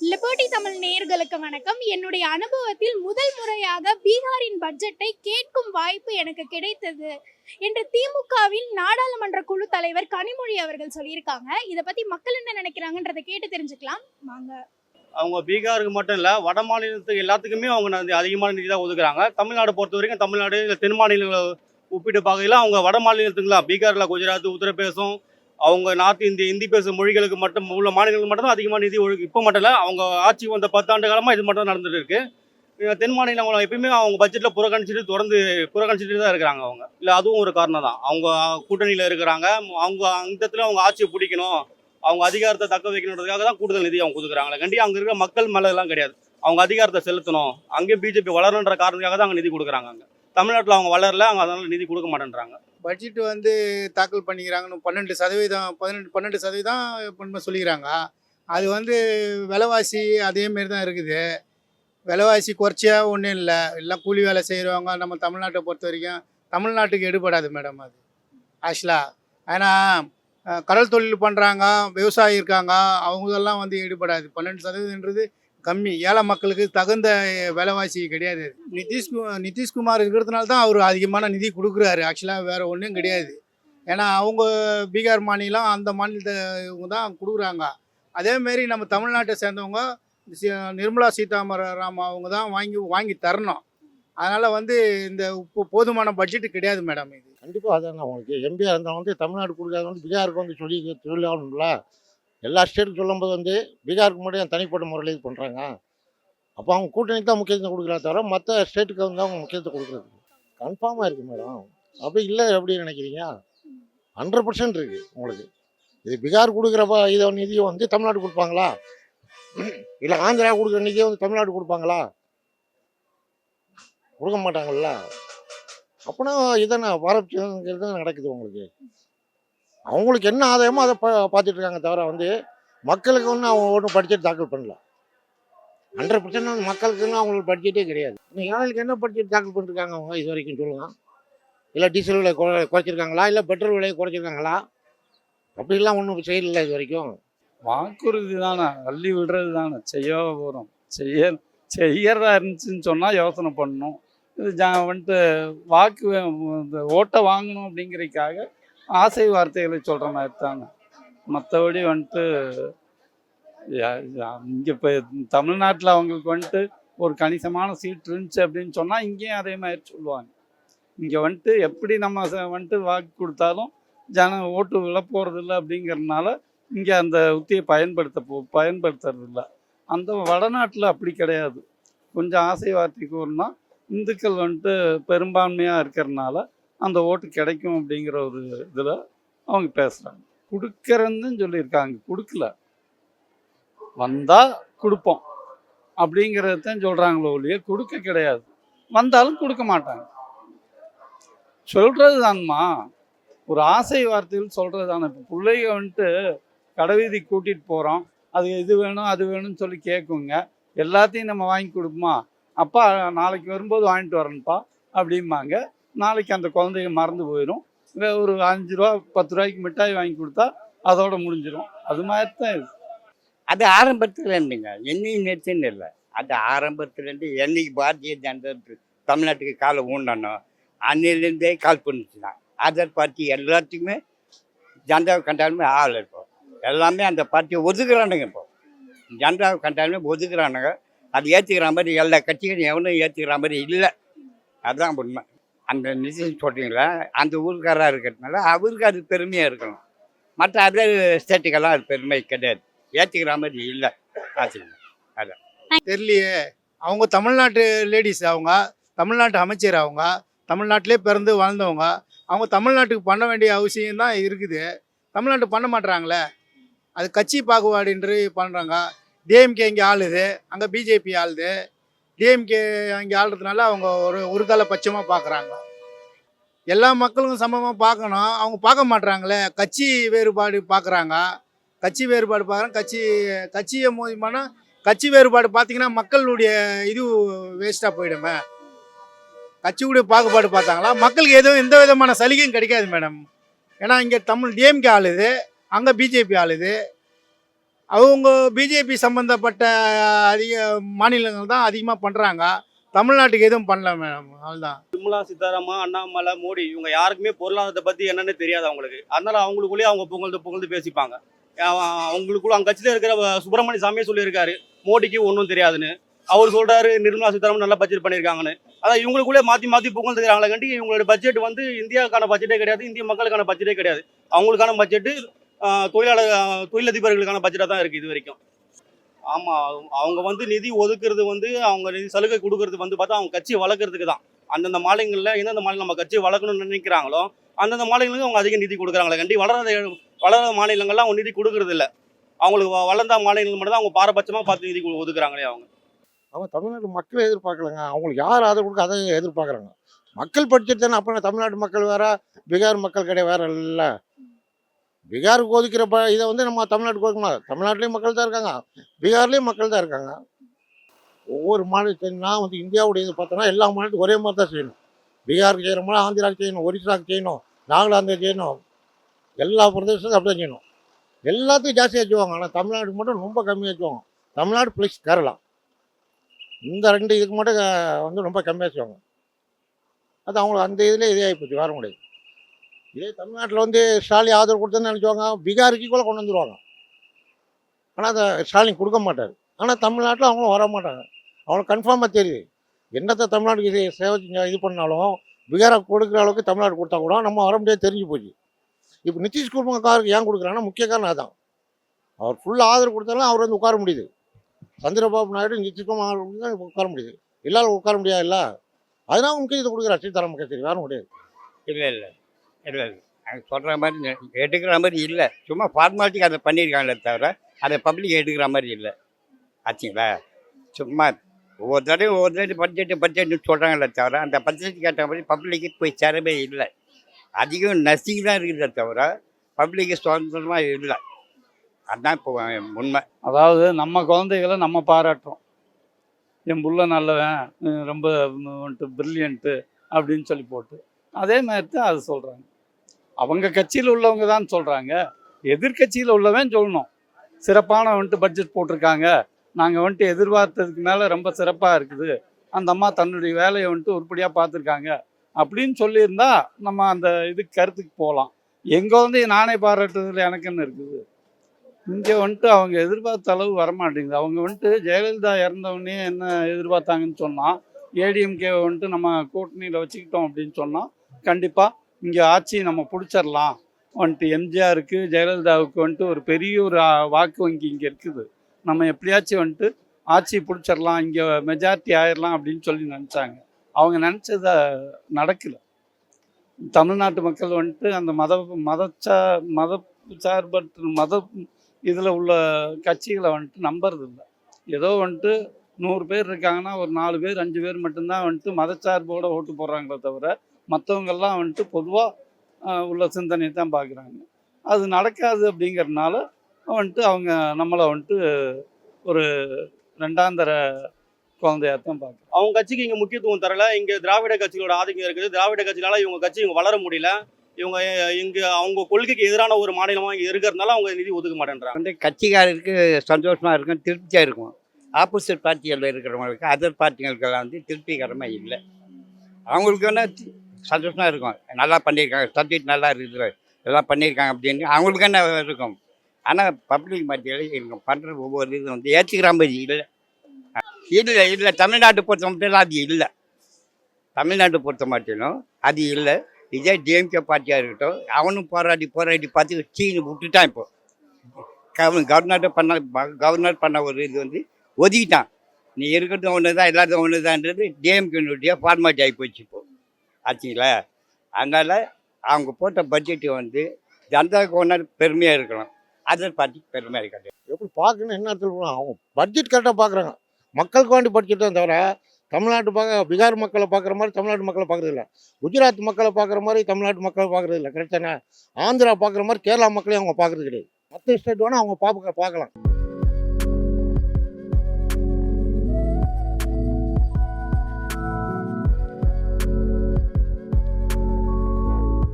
Liberty Tamil நேயர்களுக்கு வணக்கம். என்னுடைய அனுபவத்தில் முதல் முறையாக பீகாரின் பட்ஜெட்டை கேட்கும் வாய்ப்பு எனக்கு கிடைத்தது என்று திமுகவின் நாடாளுமன்ற குழு தலைவர் கனிமொழி அவர்கள் சொல்லியிருக்காங்க. இதை பத்தி மக்கள் என்ன நினைக்கிறாங்கன்றதை கேட்டு தெரிஞ்சுக்கலாம். வாங்க. அவங்க பீகாருக்கு மட்டும் இல்லை வட மாநிலத்துக்கு எல்லாத்துக்குமே அவங்க அதிகமான நிதி தான் ஒதுக்குறாங்க. தமிழ்நாடு பொறுத்த வரைக்கும் தமிழ்நாடு தென் மாநிலங்களை ஒப்பிட்டு பார்க்கையில அவங்க வட மாநிலத்துக்குலாம் பீகாரில் குஜராத் உத்தரப்பிரதேசம் அவங்க நார்த் இந்திய இந்தி பேசும் மொழிகளுக்கு மட்டும் உள்ள மாநிலங்களுக்கு மட்டும் தான் அதிகமாக நிதி ஒழுங்கு இப்போ மட்டும் இல்லை அவங்க ஆட்சி வந்த பத்தாண்டு காலமாக இது மட்டும் தான் நடந்துட்டு இருக்கு. தென் மாநிலங்களை எப்பயுமே அவங்க பட்ஜெட்டில் புறக்கணிச்சிட்டு தொடர்ந்து புறக்கணிச்சிட்டு தான் இருக்கிறாங்க அவங்க. இல்லை அதுவும் ஒரு காரணம் தான். அவங்க கூட்டணியில் இருக்கிறாங்க அவங்க அந்த இடத்துல அவங்க ஆட்சியை பிடிக்கணும் அவங்க அதிகாரத்தை தக்க வைக்கணுன்றதுக்காக தான் கூடுதல் நிதி அவங்க கொடுக்குறாங்களே கண்டி அங்கே இருக்கிற மக்கள் மேலே எல்லாம் கிடையாது. அவங்க அதிகாரத்தை செலுத்தணும் அங்கேயும் பிஜேபி வளரணுன்ற காரணத்துக்காக தான் அங்கே நிதி கொடுக்குறாங்க அங்கே. தமிழ்நாட்டில் அவங்க வளரல அவங்க அதனால் நிதி கொடுக்க மாட்டேன்றாங்க. பட்ஜெட் வந்து தாக்கல் பண்ணிக்கிறாங்கன்னு பன்னெண்டு சதவீதம் பதினெட்டு பன்னெண்டு சதவீதம் பண்ண சொல்லிக்கிறாங்க. அது வந்து விலைவாசி அதேமாரி தான் இருக்குது. விலைவாசி குறைச்சியா ஒன்றும் இல்லை. எல்லாம் கூலி வேலை செய்கிறவங்க நம்ம தமிழ்நாட்டை பொறுத்த வரைக்கும் தமிழ்நாட்டுக்கு எடுபடாது மேடம் அது. ஆக்சுவலாக ஏன்னா கடல் தொழில் பண்ணுறாங்க விவசாயி இருக்காங்க அவங்கெல்லாம் வந்து எடுபடாது. பன்னெண்டு சதவீதம்ன்றது கம்மி. ஏழை மக்களுக்கு தகுந்த விலைவாசி கிடையாது. நிதிஷ் நிதிஷ்குமார் இருக்கிறதுனால தான் அவர் அதிகமான நிதி கொடுக்குறாரு. ஆக்சுவலாக வேறு ஒன்றும் கிடையாது. ஏன்னா அவங்க பீகார் மாநிலம் அந்த மாநிலத்தை இவங்க தான் கொடுக்குறாங்க. அதேமாரி நம்ம தமிழ்நாட்டை சேர்ந்தவங்க நிர்மலா சீதாராமன் அவங்க தான் வாங்கி வாங்கி தரணும். அதனால் வந்து இந்த இப்போ போதுமான பட்ஜெட் கிடையாது மேடம் இது. கண்டிப்பாக அதான் அவங்களுக்கு எம்பியாக இருந்தவங்க வந்து தமிழ்நாடு கொடுக்காத வந்து பீகாருக்கு வந்து சொல்லி சொல்லி ஆகணும்ல. எல்லா ஸ்டேட்டுக்கும் சொல்லும்போது வந்து பீகாருக்கு மட்டும் தனிப்பட்ட முறையில் இது பண்ணுறாங்க அப்போ அவங்க கூட்டணிக்கு தான் முக்கியத்துவம் கொடுக்குறா தவிர மற்ற ஸ்டேட்டுக்கு வந்து அவங்க முக்கியத்துவம் கொடுக்குறது கன்ஃபார்மாக இருக்குது மேடம். அப்படி இல்லை எப்படி நினைக்கிறீங்க? ஹண்ட்ரட் பர்சன்ட் இருக்குது உங்களுக்கு. இது பீகார் கொடுக்குறப்ப இதை நிதியை வந்து தமிழ்நாடு கொடுப்பாங்களா? இல்லை ஆந்திரா கொடுக்குற நிதியை வந்து தமிழ்நாடு கொடுப்பாங்களா? கொடுக்க மாட்டாங்கல்ல. அப்போனா இதானே வரப்புங்கிறது நடக்குது உங்களுக்கு. அவங்களுக்கு என்ன ஆதாயமோ அதை பா பார்த்துட்டு இருக்காங்க தவிர வந்து மக்களுக்கு ஒன்றும் அவங்க ஒன்றும் பட்ஜெட் தாக்கல் பண்ணல. ஹண்ட்ரட் பர்சன்ட் மக்களுக்குன்னு அவங்களுக்கு பட்ஜெட்டே கிடையாது. இன்னும் ஏழைக்கு என்ன பட்ஜெட் தாக்கல் பண்ணிருக்காங்க அவங்க? இது வரைக்கும் சொல்லுங்க இல்லை டீசல் விலை குறை குறைச்சிருக்காங்களா? இல்லை பெட்ரோல் விலையை குறைச்சிருக்காங்களா? அப்படிலாம் ஒன்றும் செய்யல இது வரைக்கும். வாக்குறுதி தானே. அள்ளி விடுறது தானே. செய்ய போகிறோம் செய்ய செய்யறதா இருந்துச்சுன்னு சொன்னால் யோசனை பண்ணணும். இது ஜா வந்துட்டு வாக்கு இந்த ஓட்டை வாங்கணும் அப்படிங்கிறதுக்காக ஆசை வார்த்தைகளை சொல்கிற மாதிரி தாங்க மற்றபடி வந்துட்டு இங்கே இப்போ தமிழ்நாட்டில் அவங்களுக்கு வந்துட்டு ஒரு கணிசமான சீட் இருந்துச்சு அப்படின்னு சொன்னால் இங்கேயும் அதே மாதிரி சொல்லுவாங்க. இங்கே வந்துட்டு எப்படி நம்ம வந்துட்டு வாக்கு கொடுத்தாலும் ஜன ஓட்டு விழ போகிறதில்ல அப்படிங்கிறதுனால இங்கே அந்த உத்தியை பயன்படுத்த போ பயன்படுத்துறது இல்ல அந்த வடநாட்டில் அப்படி கிடையாது. கொஞ்சம் ஆசை வார்த்தை கூறுனா இந்துக்கள் வந்துட்டு பெரும்பான்மையாக இருக்கிறதுனால அந்த ஓட்டு கிடைக்கும் அப்படிங்கிற ஒரு இதில் அவங்க பேசுகிறாங்க கொடுக்கறதுன்னு சொல்லியிருக்காங்க. கொடுக்கல. வந்தால் கொடுப்போம். அப்படிங்கிறது தான் சொல்கிறாங்களோ ஒழிய கொடுக்க கிடையாது. வந்தாலும் கொடுக்க மாட்டாங்க. சொல்கிறது தாங்கம்மா ஒரு ஆசை வார்த்தையில் சொல்கிறது தானே. இப்போ பிள்ளைங்க வந்துட்டு கடைவீதி கூட்டிகிட்டு போகிறோம் அது இது வேணும் அது வேணும்னு சொல்லி கேட்குங்க எல்லாத்தையும் நம்ம வாங்கி கொடுப்போமா? அப்பா நாளைக்கு வரும்போது வாங்கிட்டு வரேன்ப்பா. அப்படிம்பாங்க. நாளைக்கு அந்த குழந்தைங்க மறந்து போயிடும் இல்லை ஒரு அஞ்சு ரூபா பத்து ரூபாய்க்கு மிட்டாய் வாங்கி கொடுத்தா அதோட முடிஞ்சிடும் அது மாதிரி தான் இது. அது ஆரம்பத்தில் இருந்துங்க என்னையும் நேற்றுன்னு இல்லை. அது ஆரம்பத்துலேருந்து என்னைக்கு பாரதிய ஜனதா தமிழ்நாட்டுக்கு காலை ஊண்டனோ அன்னிலேருந்தே கால் பண்ணுச்சு தான் அதர் பார்ட்டி எல்லாத்துக்குமே ஜனதாவை கண்டாலுமே ஆள் இருக்கும். எல்லாமே அந்த பார்ட்டியை ஒதுக்குறானுங்க இப்போ. ஜனதாவை கண்டாலுமே ஒதுக்குறானுங்க. அது ஏற்றுக்கிற மாதிரி எல்லா கட்சிகளும் எவனும் ஏற்றுக்கிற மாதிரி இல்லை. அதுதான் உண்மை. அந்த நிதிஷ் சொல்கிறீங்களா அந்த ஊருக்காரராக இருக்கிறதுனால அவருக்கு அது பெருமையாக இருக்கணும். மற்ற அதர் ஸ்டேட்டுக்கெல்லாம் அது பெருமை கிடையாது. ஏற்றுக்கிற மாதிரி இல்லை. ஆச்சுங்க தெரியலையே. அவங்க தமிழ்நாட்டு லேடிஸ் அவங்க தமிழ்நாட்டு அமைச்சர் அவங்க தமிழ்நாட்டிலே பிறந்து வாழ்ந்தவங்க அவங்க தமிழ்நாட்டுக்கு பண்ண வேண்டிய அவசியம் தான் இருக்குது. தமிழ்நாட்டு பண்ண மாட்டுறாங்களே அது கட்சி பாகுபாடின்றி பண்ணுறாங்க டிஎம்கே இங்கே ஆளுது அங்கே பிஜேபி ஆளுது. டிஎம்கே அங்கே ஆள்றதுனால அவங்க ஒரு ஒரு தலை பட்சமாக பார்க்குறாங்க எல்லா மக்களும் சமமாக பார்க்கணும் அவங்க பார்க்க மாட்றாங்களே. கட்சி வேறுபாடு பார்க்குறாங்க கட்சி வேறுபாடு பார்க்குறாங்க கட்சி கட்சியை மூலியமான கட்சி வேறுபாடு பார்த்தீங்கன்னா மக்களுடைய இது வேஸ்ட்டாக போயிடுமே. கட்சியுடைய பாகுபாடு பார்த்தாங்களா? மக்களுக்கு எதுவும் எந்த விதமான சலுகையும் கிடைக்காது மேடம். ஏன்னா இங்கே தமிழ் டிஎம்கே ஆளுது. அங்கே பிஜேபி ஆளுது. அவங்க பிஜேபி சம்மந்தப்பட்ட அதிக மாநிலங்கள் தான் அதிகமாக பண்ணுறாங்க தமிழ்நாட்டுக்கு எதுவும் பண்ணல மேடம். அதுதான் நிர்மலா சீதாராமன் அண்ணாமலை மோடி இவங்க யாருக்குமே பொருளாதாரத்தை பற்றி என்னன்னு தெரியாது அவங்களுக்கு. அதனால அவங்களுக்குள்ளேயே அவங்க புகழ்ந்து புகழ்ந்து பேசிப்பாங்க. அவங்களுக்குள்ள அவங்க கட்சியில இருக்கிற சுப்பிரமணிய சாமியே சொல்லியிருக்காரு. மோடிக்கு ஒன்றும் தெரியாதுன்னு. அவர் சொல்றாரு நிர்மலா சீதாராமன் நல்லா பட்ஜெட் பண்ணியிருக்காங்கன்னு. அதான் இவங்களுக்குள்ளே மாற்றி மாற்றி புகழ்ந்துக்கிறாங்களே கண்டி இவங்களோட பட்ஜெட் வந்து இந்தியாவுக்கான பட்ஜெட்டே கிடையாது இந்திய மக்களுக்கான பட்ஜெட்டே கிடையாது. அவங்களுக்கான பட்ஜெட்டு தொழிலாளர் தொழிலதிபர்களுக்கான பட்ஜெட்டாக தான் இருக்குது இது வரைக்கும். ஆமாம் அவங்க வந்து நிதி ஒதுக்குறது வந்து அவங்க நிதி சலுகை கொடுக்கறது வந்து பார்த்தா அவங்க கட்சியை வளர்க்குறதுக்கு தான். அந்தந்த மாநிலங்களில் எந்தெந்த மாநிலம் நம்ம கட்சியை வளர்க்கணும்னு நினைக்கிறாங்களோ அந்தந்த மாநிலங்களுக்கு அவங்க அதிக நிதி கொடுக்குறாங்களே கண்டி வளராத வளராத மாநிலங்கள்லாம் அவங்க நிதி கொடுக்கறது இல்லை. அவங்களுக்கு வளர்ந்த மாநிலங்கள் மட்டும் தான் அவங்க பாரபட்சமாக பார்த்து நிதி ஒதுக்குறாங்களே அவங்க. அவங்க தமிழ்நாட்டு மக்களை எதிர்பார்க்கலங்க. அவங்களுக்கு யார் ஆதரவு கொடுக்க அதை எதிர்பார்க்குறாங்க. மக்கள் பட்ஜெட் தானே அப்போ தமிழ்நாட்டு மக்கள் வேற பீகார் மக்கள் கிடையாது வேற இல்லை. பீகாருக்கு ஒதுக்கிற ப இதை வந்து நம்ம தமிழ்நாட்டுக்கு ஒதுக்கணும் தமிழ்நாட்டிலையும் மக்கள் தான் இருக்காங்க. பீகார்லேயும் மக்கள் தான் இருக்காங்க. ஒவ்வொரு மாநிலத்தினா வந்து இந்தியாவுடைய இது பார்த்தோன்னா எல்லா மாநிலத்துக்கும் ஒரே மாதிரி தான் செய்யணும். பீகாருக்கு மாதிரி ஆந்திராவுக்கு செய்யணும் ஒரிசாவுக்கு செய்யணும் நாகாலாந்து செய்யணும். எல்லா பிரதேசத்துக்கும் அப்படி தான் செய்யணும். எல்லாத்துக்கும் ஜாஸ்தியாக வச்சுவாங்க ஆனால் தமிழ்நாடு மட்டும் ரொம்ப கம்மியாக வச்சுவாங்க தமிழ்நாடு ப்ளஸ் கேரளா. இந்த ரெண்டு இதுக்கு மட்டும் வந்து ரொம்ப கம்மியாக வச்சுவாங்க அது அவங்களுக்கு அந்த இதில் இதே ஆகிப்போச்சு வர முடியாது. இதே தமிழ்நாட்டில் வந்து ஸ்டாலின் ஆதரவு கொடுத்தேன்னு நினச்சிவாங்க பீகாருக்கு கூட கொண்டு வந்துடுவாங்க ஆனால் அதை ஸ்டாலின் கொடுக்க மாட்டார். ஆனால் தமிழ்நாட்டில் அவங்களும் வர மாட்டாங்க. அவங்களுக்கு கன்ஃபார்மாக தெரியுது. என்னத்தை தமிழ்நாட்டுக்கு சேவை இது பண்ணாலும் பீகாரை கொடுக்குற அளவுக்கு தமிழ்நாடு கொடுத்தா கூட நம்ம வர முடியாது தெரிஞ்சு போச்சு. இப்போ நிதிஷ்குமாருக்கு ஏன் கொடுக்குறாங்கன்னா முக்கிய காரணம் அதான். அவர் ஃபுல் ஆதரவு கொடுத்தாலும் அவர் வந்து உட்கார முடியுது. சந்திரபாபு நாயுடு நிதிஷ்குமார் தான் உட்கார முடியுது. எல்லாரும் உட்கார முடியாது இல்லை அதனால முக்கியத்துவம் கொடுக்குறா சீதாராம கேசரி வேற முடியாது இல்லை இல்லை. இல்லை சொல்கிற மாதிரி எடுக்கிற மாதிரி இல்லை. சும்மா ஃபார்மாலிட்டிக்கு அதை பண்ணியிருக்காங்களே தவிர அதை பப்ளிக் எடுக்கிற மாதிரி இல்லை. ஆச்சுங்களா? சும்மா ஒவ்வொரு தடவையும் ஒவ்வொரு தடவை பட்ஜெட்டு பட்ஜெட்னு சொல்கிறாங்களே தவிர அந்த பட்ஜெட்டுக்கு ஏற்ற மாதிரி பப்ளிக்கு போய் சேரவே இல்லை. அதிகம் நர்சிங் தான் இருக்குதே தவிர பப்ளிக்கு சுதந்திரமாக இல்லை. அதுதான் இப்போ உண்மை. அதாவது நம்ம குழந்தைகளை நம்ம பாராட்டுறோம். என் புள்ள நல்லவன் ரொம்ப வந்துட்டு பிரில்லியன்ட்டு அப்படின்னு சொல்லி போட்டு. அதே மாதிரி தான் அது சொல்கிறாங்க அவங்க கட்சியில் உள்ளவங்க தான் சொல்கிறாங்க எதிர்க்கட்சியில் உள்ளவன் சொல்லணும். சிறப்பான வந்துட்டு பட்ஜெட் போட்டிருக்காங்க. நாங்கள் வந்துட்டு எதிர்பார்த்ததுக்கு மேலே ரொம்ப சிறப்பாக இருக்குது. அந்த அம்மா தன்னுடைய வேலையை வந்துட்டு உருப்படியாக பார்த்துருக்காங்க. அப்படின்னு சொல்லியிருந்தா நம்ம அந்த இதுக்கு கருத்துக்கு போகலாம். எங்கே வந்து நானே பாராட்டுறதுல எனக்குன்னு இருக்குது? இங்கே வந்துட்டு அவங்க எதிர்பார்த்த அளவு வரமாட்டேங்குது. அவங்க வந்துட்டு ஜெயலலிதா இறந்தவொடனே என்ன எதிர்பார்த்தாங்கன்னு சொன்னால் ஏடிஎம்கே வந்துட்டு நம்ம கூட்டணியில் வச்சுக்கிட்டோம் அப்படின்னு சொன்னால் கண்டிப்பாக இங்கே ஆட்சி நம்ம பிடிச்சிடலாம் வந்துட்டு எம்ஜிஆருக்கு ஜெயலலிதாவுக்கு வந்துட்டு ஒரு பெரிய ஒரு வாக்கு வங்கி இங்கே இருக்குது. நம்ம எப்படியாச்சும் வந்துட்டு ஆட்சி பிடிச்சிடலாம் இங்கே மெஜாரிட்டி ஆயிடலாம் அப்படின்னு சொல்லி நினச்சாங்க. அவங்க நினச்சத நடக்கலை. தமிழ்நாட்டு மக்கள் வந்துட்டு அந்த மத மதச்சா மத சார்பற்ற மத இதில் உள்ள கட்சிகளை வந்துட்டு நம்புறது இல்லை ஏதோ வந்துட்டு நூறு பேர் இருக்காங்கன்னா ஒரு நாலு பேர் அஞ்சு பேர் மட்டும்தான் வந்துட்டு மதச்சார்போட ஓட்டு போடுறாங்களே தவிர மற்றவங்கெல்லாம் வந்துட்டு பொதுவாக உள்ள சிந்தனையை தான் பார்க்குறாங்க. அது நடக்காது அப்படிங்கிறதுனால வந்துட்டு அவங்க நம்மளை வந்துட்டு ஒரு ரெண்டாந்தர குழந்தையாக தான் பார்க்குறாங்க. அவங்க கட்சிக்கு இங்க முக்கியத்துவம் தரல. இங்க திராவிட கட்சிகளோட ஆதிக்கம் இருக்குது. திராவிட கட்சிகளால இவங்க கட்சி இவங்க வளர முடியல. இவங்க இங்க அவங்க கொள்கைக்கு எதிரான ஒரு மாநிலமா இங்க இருக்கிறதுனால அவங்க நிதி ஒதுக்க மாட்டேன்றாங்க. வந்து கட்சிக்காரருக்கு சந்தோஷமாக இருக்கும் திருப்தியாக இருக்கும். ஆப்போசிட் பார்ட்டிகளில் இருக்கிறவங்களுக்கு அதர் பார்ட்டிகளுக்கெல்லாம் வந்து திருப்திகரமாக இல்லை. அவங்களுக்கு வேணால் சந்தோஷமாக இருக்கும். நல்லா பண்ணியிருக்காங்க சப்ஜெக்ட் நல்லா இருக்குது எல்லாம் பண்ணியிருக்காங்க அப்படின்னு அவங்களுக்கு என்ன இருக்கும். ஆனால் பப்ளிக் மத்தியில் இவங்க பண்ணுற ஒவ்வொரு இது வந்து ஏற்றுக்கிற மாதிரி இல்லை. இல்லை இல்லை. தமிழ்நாட்டை பொறுத்த மட்டும் அது இல்லை. தமிழ்நாட்டை பொறுத்த மட்டிலும் அது இல்லை. இதே டிஎம்கே பார்ட்டியாக இருக்கட்டும் அவனும் போராடி போராடி பார்த்து சீனு விட்டுட்டான் இப்போ. கவர்னர் கவர்னர் பண்ண கவர்னர் பண்ண ஒரு இது வந்து ஒதுக்கிட்டான். நீ இருக்கிறது ஒன்று தான் எல்லாத்தையும் ஒன்று தான்ன்றது டிஎம்கேனுடைய ஃபார்மாட்டி ஆகி போச்சு இப்போ. ஆச்சுங்களா? அதனால் அவங்க போட்ட பட்ஜெட்டு வந்து ஜனதாவுக்கு ஒன்றா பெருமையாக இருக்கலாம் அதர் பார்ட்டிக்கு பெருமையாக இருக்காது எப்படி பார்க்கணும் என்ன அர்த்தம் அவங்க பட்ஜெட் கரெக்டாக பார்க்குறாங்க. மக்களுக்கு வேண்டி பட்ஜெட் தான் தவிர தமிழ்நாட்டு பார்க்க பீகார் மக்களை பார்க்குற மாதிரி தமிழ்நாட்டு மக்களை பார்க்குறது இல்லை. குஜராத் மக்களை பார்க்குற மாதிரி தமிழ்நாட்டு மக்களை பார்க்குறது இல்லை. கரெக்டானே ஆந்திரா பார்க்குற மாதிரி கேரளா மக்களையும் அவங்க பார்க்குறது கிடையாது. மற்ற ஸ்டேட் வேணால் அவங்க பார்க்க பார்க்கலாம்.